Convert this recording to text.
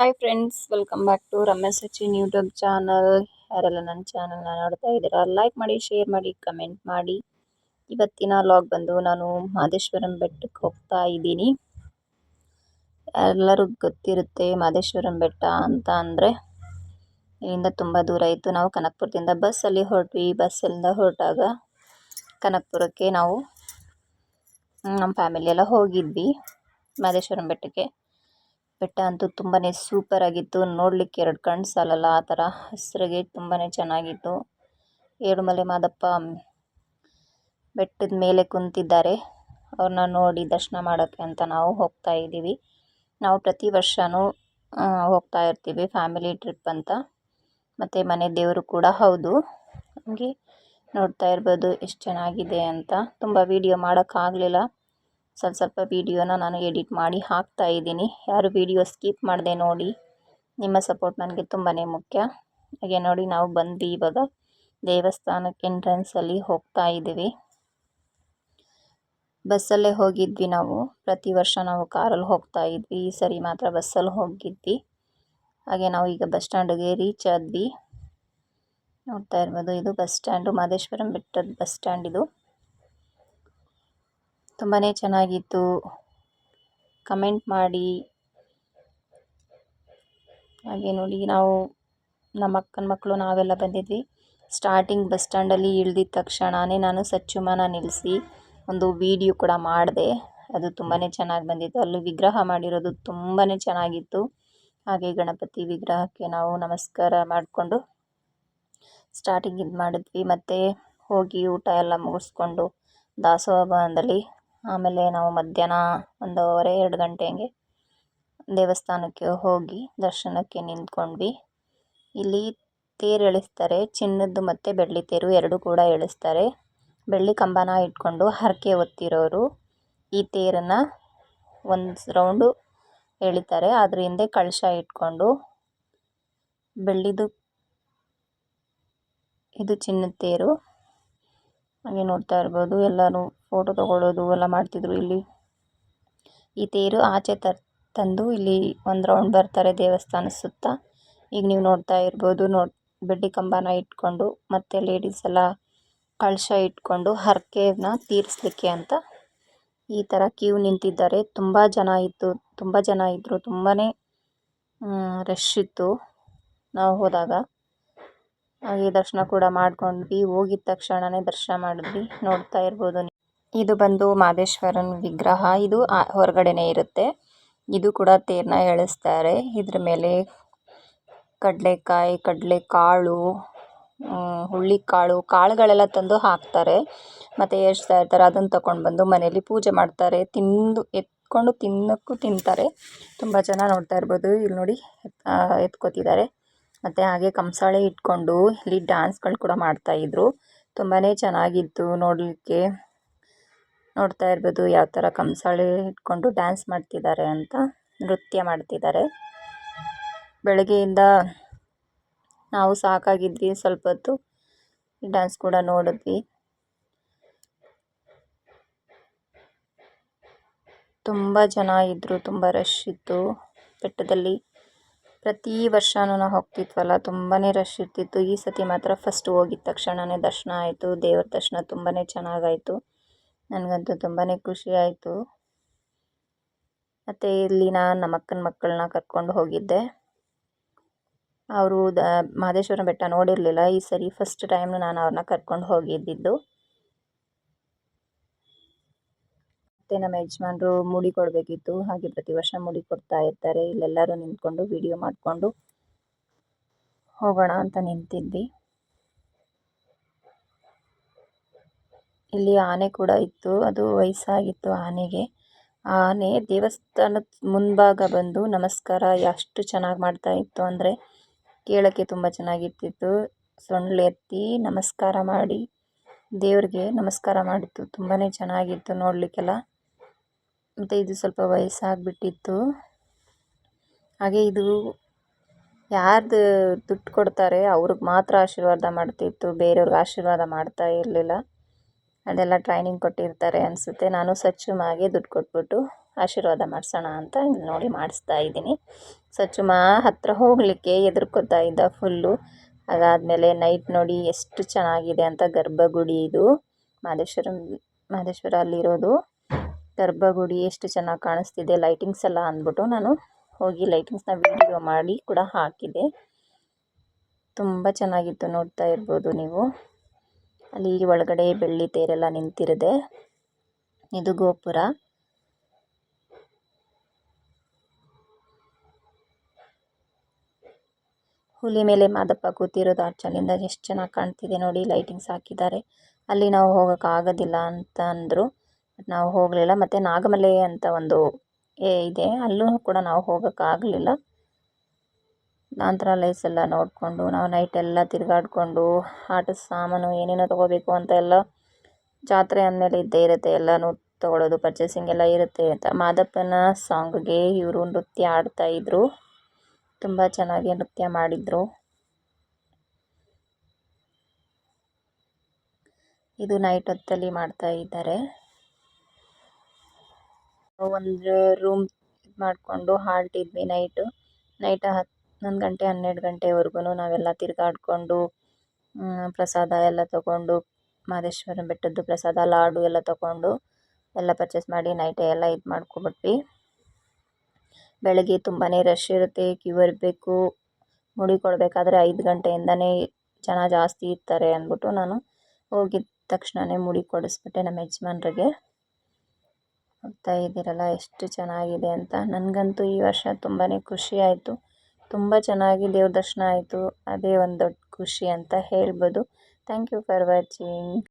Hi friends welcome back to Ramesh Sachin YouTube channel ಯಾರೆಲ್ಲ ನನ್ನ ಚಾನಲ್ನ ನೋಡ್ತಾ ಇದ್ದೀರಾ ಲೈಕ್ ಮಾಡಿ ಶೇರ್ ಮಾಡಿ ಕಮೆಂಟ್ ಮಾಡಿ. ಇವತ್ತಿನ ಲಾಗ್ ಬಂದು ನಾನು ಮಾದೇಶ್ವರಂ ಬೆಟ್ಟಕ್ಕೆ ಹೋಗ್ತಾ ಇದ್ದೀನಿ. ಎಲ್ಲರೂ ಗೊತ್ತಿರುತ್ತೆ ಮಾದೇಶ್ವರಂ ಬೆಟ್ಟ ಅಂತ ಅಂದರೆ ಇಲ್ಲಿಂದ ತುಂಬ ದೂರ ಇತ್ತು. ನಾವು ಕನಕಪುರದಿಂದ ಬಸ್ಸಲ್ಲಿ ಹೊರಟ್ವಿ. ಬಸ್ಸಲ್ಲಿಂದ ಹೊರಟಾಗ ಕನಕಪುರಕ್ಕೆ ನಾವು ನಮ್ಮ ಫ್ಯಾಮಿಲಿ ಎಲ್ಲ ಹೋಗಿದ್ವಿ ಮಾದೇಶ್ವರಂ ಬೆಟ್ಟಕ್ಕೆ. ಬೆಟ್ಟ ಅಂತೂ ತುಂಬಾ ಸೂಪರ್ ಆಗಿತ್ತು. ನೋಡ್ಲಿಕ್ಕೆ ಎರಡು ಕಣ್ಣು ಸಾಲಲ್ಲ, ಆ ಥರ ಹಸಿರಾಗಿ ತುಂಬಾ ಚೆನ್ನಾಗಿತ್ತು. ಏಳುಮಲೆ ಮಾದಪ್ಪ, ಬೆಟ್ಟದ ಮೇಲೆ ಕುಂತಿದ್ದಾರೆ. ಅವ್ರನ್ನ ನೋಡಿ ದರ್ಶನ ಮಾಡೋಕ್ಕೆ ಅಂತ ನಾವು ಹೋಗ್ತಾ ಇದ್ದೀವಿ. ನಾವು ಪ್ರತಿ ವರ್ಷವೂ ಹೋಗ್ತಾ ಇರ್ತೀವಿ ಫ್ಯಾಮಿಲಿ ಟ್ರಿಪ್ ಅಂತ. ಮತ್ತು ಮನೆ ದೇವರು ಕೂಡ ಹೌದು. ಹಾಗೆ ನೋಡ್ತಾ ಇರ್ಬೋದು, ಎಷ್ಟು ಚೆನ್ನಾಗಿದೆ ಅಂತ. ತುಂಬ ವೀಡಿಯೋ ಮಾಡೋಕ್ಕಾಗಲಿಲ್ಲ. ಸ್ವಲ್ಪ ಸ್ವಲ್ಪ ವೀಡಿಯೋನ ನಾನು ಎಡಿಟ್ ಮಾಡಿ ಹಾಕ್ತಾ ಇದ್ದೀನಿ. ಯಾರು ವೀಡಿಯೋ ಸ್ಕಿಪ್ ಮಾಡದೆ ನೋಡಿ. ನಿಮ್ಮ ಸಪೋರ್ಟ್ ನನಗೆ ತುಂಬಾ ಮುಖ್ಯ. ಹಾಗೆ ನೋಡಿ, ನಾವು ಬಂದ್ವಿ ಇವಾಗ ದೇವಸ್ಥಾನಕ್ಕೆ ಎಂಟ್ರೆನ್ಸಲ್ಲಿ ಹೋಗ್ತಾ ಇದ್ದೀವಿ. ಬಸ್ಸಲ್ಲೇ ಹೋಗಿದ್ವಿ ನಾವು. ಪ್ರತಿ ವರ್ಷ ನಾವು ಕಾರಲ್ಲಿ ಹೋಗ್ತಾ ಇದ್ವಿ. ಈ ಸರಿ ಮಾತ್ರ ಬಸ್ಸಲ್ಲಿ ಹೋಗಿದ್ವಿ. ಹಾಗೆ ನಾವು ಈಗ ಬಸ್ ಸ್ಟ್ಯಾಂಡಿಗೆ ರೀಚ್ ಆದ್ವಿ. ನೋಡ್ತಾ ಇರ್ಬೋದು, ಇದು ಬಸ್ ಸ್ಟ್ಯಾಂಡು. ಮಾದೇಶ್ವರಂ ಬೆಟ್ಟದ ಬಸ್ ಸ್ಟ್ಯಾಂಡ್ ಇದು. ತುಂಬಾ ಚೆನ್ನಾಗಿತ್ತು. ಕಮೆಂಟ್ ಮಾಡಿ. ಹಾಗೆ ನೋಡಿ, ನಾವು ನಮ್ಮ ಅಕ್ಕನ ಮಕ್ಕಳು ನಾವೆಲ್ಲ ಬಂದಿದ್ವಿ. ಸ್ಟಾರ್ಟಿಂಗ್ ಬಸ್ ಸ್ಟ್ಯಾಂಡಲ್ಲಿ ಇಳ್ದಿದ್ದ ತಕ್ಷಣವೇ ನಾನು ಸಚ್ಚುಮಾನ ನಿಲ್ಲಿಸಿ ಒಂದು ವೀಡಿಯೋ ಕೂಡ ಮಾಡಿದೆ. ಅದು ತುಂಬಾ ಚೆನ್ನಾಗಿ ಬಂದಿತ್ತು. ಅಲ್ಲಿ ವಿಗ್ರಹ ಮಾಡಿರೋದು ತುಂಬಾ ಚೆನ್ನಾಗಿತ್ತು. ಹಾಗೆ ಗಣಪತಿ ವಿಗ್ರಹಕ್ಕೆ ನಾವು ನಮಸ್ಕಾರ ಮಾಡಿಕೊಂಡು ಸ್ಟಾರ್ಟಿಂಗ್ ಇದು ಮಾಡಿದ್ವಿ. ಮತ್ತು ಹೋಗಿ ಊಟ ಎಲ್ಲ ಮುಗಿಸ್ಕೊಂಡು ದಾಸೋಹ ಭವನದಲ್ಲಿ ಆಮೇಲೆ ನಾವು ಮಧ್ಯಾಹ್ನ ಒಂದೂವರೆ, ಎರಡು ಗಂಟೆ ಹಂಗೆ ದೇವಸ್ಥಾನಕ್ಕೆ ಹೋಗಿ ದರ್ಶನಕ್ಕೆ ನಿಂತ್ಕೊಂಡ್ವಿ. ಇಲ್ಲಿ ತೇರು ಎಳಿಸ್ತಾರೆ, ಚಿನ್ನದ್ದು ಮತ್ತು ಬೆಳ್ಳಿ ತೇರು ಎರಡು ಕೂಡ ಎಳಿಸ್ತಾರೆ. ಬೆಳ್ಳಿ ಕಂಬನ ಇಟ್ಕೊಂಡು ಹರಕೆ ಹೊತ್ತಿರೋರು ಈ ತೇರನ್ನು ಒಂದು ರೌಂಡು ಎಳಿತಾರೆ. ಅದ್ರ ಹಿಂದೆ ಕಳಶ ಇಟ್ಕೊಂಡು ಬೆಳ್ಳಿದು ಇದು ಚಿನ್ನದ ತೇರು. ಹಾಗೆ ನೋಡ್ತಾ ಇರ್ಬೋದು. ಎಲ್ಲರೂ ಫೋಟೋ ತಗೊಳ್ಳೋದು ಎಲ್ಲ ಮಾಡ್ತಿದ್ರು ಇಲ್ಲಿ. ಈ ತೇರು ಆಚೆ ತರ್ ತಂದು ಇಲ್ಲಿ ಒಂದು ರೌಂಡ್ ಬರ್ತಾರೆ ದೇವಸ್ಥಾನ ಸುತ್ತ. ಈಗ ನೀವು ನೋಡ್ತಾ ಇರ್ಬೋದು ನೋಡಿ, ಬೆಡ್ಡಿ ಕಂಬನ ಇಟ್ಕೊಂಡು ಮತ್ತು ಲೇಡೀಸ್ ಎಲ್ಲ ಕಳಶ ಇಟ್ಕೊಂಡು ಹರಕೆನ ತೀರಿಸ್ಲಿಕ್ಕೆ ಅಂತ ಈ ಥರ ಕ್ಯೂ ನಿಂತಿದ್ದಾರೆ. ತುಂಬ ಜನ ಇತ್ತು, ತುಂಬ ಜನ ಇದ್ದರು ತುಂಬಾ ರಶ್ ಇತ್ತು ನಾವು ಹೋದಾಗ. ಹಾಗೆ ದರ್ಶನ ಕೂಡ ಮಾಡ್ಕೊಂಡ್ವಿ. ಹೋಗಿದ ತಕ್ಷಣನೇ ದರ್ಶನ ಮಾಡಿದ್ವಿ. ನೋಡ್ತಾ ಇರ್ಬೋದು ಇದು ಬಂದು ಮಾದೇಶ್ವರನ ವಿಗ್ರಹ. ಇದು ಹೊರಗಡೆನೇ ಇರುತ್ತೆ. ಇದು ಕೂಡ ತೇರನ್ನ ಎಳೆಸ್ತಾರೆ. ಇದ್ರ ಮೇಲೆ ಕಡಲೆಕಾಯಿ, ಕಡಲೆಕಾಳು ಹುಳ್ಳಿಕಾಳು, ಕಾಳುಗಳೆಲ್ಲ ತಂದು ಹಾಕ್ತಾರೆ. ಮತ್ತು ಎಷ್ತಾ ಇರ್ತಾರೆ. ಅದನ್ನು ತಗೊಂಡು ಬಂದು ಮನೆಯಲ್ಲಿ ಪೂಜೆ ಮಾಡ್ತಾರೆ. ತಿಂದು, ಎತ್ಕೊಂಡು ತಿನ್ನೋಕ್ಕೂ ತಿಂತಾರೆ. ತುಂಬ ಜನ ನೋಡ್ತಾ ಇರ್ಬೋದು. ಇಲ್ಲಿ ನೋಡಿ ಎತ್ಕೋತಿದ್ದಾರೆ. ಮತ್ತು ಹಾಗೆ ಕಂಸಾಳೆ ಇಟ್ಕೊಂಡು ಇಲ್ಲಿ ಡ್ಯಾನ್ಸ್ಗಳು ಕೂಡ ಮಾಡ್ತಾಯಿದ್ರು ತುಂಬಾ ಚೆನ್ನಾಗಿತ್ತು ನೋಡಲಿಕ್ಕೆ. ನೋಡ್ತಾ ಇರ್ಬೋದು ಯಾವ ಥರ ಕಂಸಾಳೆ ಇಟ್ಕೊಂಡು ಡ್ಯಾನ್ಸ್ ಮಾಡ್ತಿದ್ದಾರೆ ಅಂತ. ನೃತ್ಯ ಮಾಡ್ತಿದ್ದಾರೆ ಬೆಳಗ್ಗೆಯಿಂದ ನಾವು ಸಾಕಾಗಿದ್ವಿ ಸ್ವಲ್ಪ ಹೊತ್ತು. ಡ್ಯಾನ್ಸ್ ಕೂಡ ನೋಡಿದ್ವಿ. ತುಂಬ ಜನ ಇದ್ದರು ತುಂಬ ರಶ್ ಇತ್ತು. ಬೆಟ್ಟದಲ್ಲಿ ಪ್ರತಿ ವರ್ಷವೂ ನಾವು ಹೋಗ್ತಿದ್ವಲ್ಲ ತುಂಬಾ ರಶ್ ಇರ್ತಿತ್ತು. ಈ ಸತಿ ಮಾತ್ರ ಫಸ್ಟ್ ಹೋಗಿದ ತಕ್ಷಣವೇ ದರ್ಶನ ಆಯಿತು, ದೇವ್ರ ದರ್ಶನ ತುಂಬಾ ಚೆನ್ನಾಗಾಯಿತು. ನನಗಂತೂ ತುಂಬಾ ಖುಷಿ ಆಯಿತು. ಮತ್ತು ಇಲ್ಲಿ ನಾನು ನಮ್ಮ ಅಕ್ಕನ ಮಕ್ಕಳನ್ನ ಕರ್ಕೊಂಡು ಹೋಗಿದ್ದೆ. ಅವರು ದ ಮಹದೇಶ್ವರ ಬೆಟ್ಟ ನೋಡಿರಲಿಲ್ಲ. ಈ ಸರಿ ಫಸ್ಟ್ ಟೈಮ್ ನಾನು ಅವ್ರನ್ನ ಕರ್ಕೊಂಡು ಹೋಗಿದ್ದಿದ್ದು. ಮತ್ತು ನಮ್ಮ ಯಜಮಾನ್ರು ಮುಡಿ ಕೊಡಬೇಕಿತ್ತು. ಹಾಗೆ ಪ್ರತಿ ವರ್ಷ ಮುಡಿ ಕೊಡ್ತಾ ಇರ್ತಾರೆ. ಇಲ್ಲೆಲ್ಲರೂ ನಿಂತ್ಕೊಂಡು ವಿಡಿಯೋ ಮಾಡಿಕೊಂಡು ಹೋಗೋಣ ಅಂತ ನಿಂತಿದ್ವಿ. ಇಲ್ಲಿ ಆನೆ ಕೂಡ ಇತ್ತು. ಅದು ವಯಸ್ಸಾಗಿತ್ತು ಆನೆಗೆ. ಆನೆ ದೇವಸ್ಥಾನದ ಮುಂಭಾಗ ಬಂದು ನಮಸ್ಕಾರ ಎಷ್ಟು ಚೆನ್ನಾಗಿ ಮಾಡ್ತಾ ಇತ್ತು ಅಂದರೆ ಕೇಳೋಕ್ಕೆ ತುಂಬ ಚೆನ್ನಾಗಿರ್ತಿತ್ತು. ಸೊಂಡ್ಲು ಎತ್ತಿ ನಮಸ್ಕಾರ ಮಾಡಿ ದೇವ್ರಿಗೆ ನಮಸ್ಕಾರ ಮಾಡಿತ್ತು. ತುಂಬಾ ಚೆನ್ನಾಗಿತ್ತು ನೋಡಲಿಕ್ಕೆಲ್ಲ. ಮತ್ತು ಇದು ಸ್ವಲ್ಪ ವಯಸ್ಸಾಗಿಬಿಟ್ಟಿತ್ತು. ಹಾಗೆ ಇದು ಯಾರ್ದು ದುಡ್ಡು ಕೊಡ್ತಾರೆ ಅವ್ರಿಗೆ ಮಾತ್ರ ಆಶೀರ್ವಾದ ಮಾಡ್ತಿತ್ತು, ಬೇರೆಯವ್ರಿಗೆ ಆಶೀರ್ವಾದ ಮಾಡ್ತಾ ಇರಲಿಲ್ಲ. ಅದೆಲ್ಲ ಟ್ರೈನಿಂಗ್ ಕೊಟ್ಟಿರ್ತಾರೆ ಅನಿಸುತ್ತೆ. ನಾನು ಸಚ್ಚುಮಾಗೆ ದುಡ್ಡು ಕೊಟ್ಬಿಟ್ಟು ಆಶೀರ್ವಾದ ಮಾಡಿಸೋಣ ಅಂತ ನೋಡಿ ಮಾಡಿಸ್ತಾ ಇದ್ದೀನಿ. ಸಚ್ಚುಮಾ ಹತ್ತಿರ ಹೋಗಲಿಕ್ಕೆ ಎದುರ್ಕೋತಾ ಇದ್ದ ಫುಲ್ಲು. ಅದಾದಮೇಲೆ ನೈಟ್ ನೋಡಿ ಎಷ್ಟು ಚೆನ್ನಾಗಿದೆ ಅಂತ ಗರ್ಭಗುಡಿ ಇದು. ಮಾದೇಶ್ವರ ಮಹದೇಶ್ವರ ಅಲ್ಲಿರೋದು. ಗರ್ಭಗುಡಿ ಎಷ್ಟು ಚೆನ್ನಾಗಿ ಕಾಣಿಸ್ತಿದೆ ಲೈಟಿಂಗ್ಸ್ ಎಲ್ಲ ಅಂದ್ಬಿಟ್ಟು ನಾನು ಹೋಗಿ ಲೈಟಿಂಗ್ಸ್ನ ವಿಡಿಯೋ ಮಾಡಿ ಕೂಡ ಹಾಕಿದೆ. ತುಂಬ ಚೆನ್ನಾಗಿತ್ತು ನೋಡ್ತಾ ಇರ್ಬೋದು ನೀವು. ಅಲ್ಲಿ ಒಳಗಡೆ ಬೆಳ್ಳಿ ತೇರೆಲ್ಲ ನಿಂತಿರದೆ, ಇದು ಗೋಪುರ. ಹುಲಿ ಮೇಲೆ ಮಾದಪ್ಪ ಕೂತಿರೋದು ಆಚಲಿಂದ ಎಷ್ಟು ಚೆನ್ನಾಗಿ ಕಾಣ್ತಿದೆ ನೋಡಿ ಲೈಟಿಂಗ್ಸ್ ಹಾಕಿದ್ದಾರೆ. ಅಲ್ಲಿ ನಾವು ಹೋಗೋಕ್ಕಾಗೋದಿಲ್ಲ ಅಂತ ಅಂದರು. ನಾವು ಹೋಗಲಿಲ್ಲ. ಮತ್ತು ನಾಗಮಲೆ ಅಂತ ಒಂದು ಇದೆ. ಅಲ್ಲೂ ಕೂಡ ನಾವು ಹೋಗೋಕ್ಕಾಗಲಿಲ್ಲ. ಲೈಸ್ ಎಲ್ಲ ನೋಡಿಕೊಂಡು, ನಾವು ನೈಟ್ ಎಲ್ಲ ತಿರುಗಾಡ್ಕೊಂಡು, ಆಟದ ಸಾಮಾನು ಏನೇನೋ ತೊಗೋಬೇಕು ಅಂತ ಎಲ್ಲ ಜಾತ್ರೆ ಅಂದಮೇಲೆ ಇದ್ದೇ ಇರುತ್ತೆ. ಎಲ್ಲನೂ ತೊಗೊಳೋದು ಪರ್ಚೇಸಿಂಗ್ ಎಲ್ಲ ಇರುತ್ತೆ ಅಂತ. ಮಾದಪ್ಪನ ಸಾಂಗ್ಗೆ ಇವರು ನೃತ್ಯ ಆಡ್ತಾಯಿದ್ರು ತುಂಬ ಚೆನ್ನಾಗಿ ನೃತ್ಯ ಮಾಡಿದರು. ಇದು ನೈಟ್ ಹೊತ್ತಲ್ಲಿ ಮಾಡ್ತಾ ಇದ್ದಾರೆ. ಒಂದು ರೂಮ್ ಮಾಡಿಕೊಂಡು ಹಾಲ್ಟಿದ್ವಿ ನೈಟು ನೈಟ್ ಹನ್ನೊಂದು ಗಂಟೆ ಹನ್ನೆರಡು ಗಂಟೆವರೆಗೂ ನಾವೆಲ್ಲ ತಿರುಗಾಡ್ಕೊಂಡು ಪ್ರಸಾದ ಎಲ್ಲ ತಗೊಂಡು ಮಹದೇಶ್ವರನ ಬೆಟ್ಟದ್ದು ಪ್ರಸಾದ, ಲಾಡು ಎಲ್ಲ ತಗೊಂಡು ಎಲ್ಲ ಪರ್ಚೇಸ್ ಮಾಡಿ ನೈಟೇ ಎಲ್ಲ ಇದು ಮಾಡ್ಕೊಬಿಟ್ವಿ ಬೆಳಗ್ಗೆ ತುಂಬಾ ರಶ್ ಇರುತ್ತೆ ಕ್ಯೂ ಇರಬೇಕು ಮುಡಿ ಕೊಡಬೇಕಾದ್ರೆ ಐದು ಗಂಟೆಯಿಂದನೇ ಜನ ಜಾಸ್ತಿ ಇರ್ತಾರೆ ಅಂದ್ಬಿಟ್ಟು ನಾನು ಹೋಗಿದ್ದ ತಕ್ಷಣವೇ ಮುಡಿ ಕೊಡಿಸ್ಬಿಟ್ಟೆ ನಮ್ಮ ಯಜಮಾನ್ರಿಗೆ. ನೋಡ್ತಾ ಇದ್ದೀರಲ್ಲ, ಎಷ್ಟು ಚೆನ್ನಾಗಿದೆ ಅಂತ. ನನಗಂತೂ ಈ ವರ್ಷ ತುಂಬಾ ಖುಷಿ ಆಯಿತು. ತುಂಬ ಚೆನ್ನಾಗಿ ದೇವ್ರ ದರ್ಶನ ಆಯಿತು. ಅದೇ ಒಂದು ದೊಡ್ಡ ಖುಷಿ ಅಂತ ಹೇಳ್ಬೋದು. Thank you for watching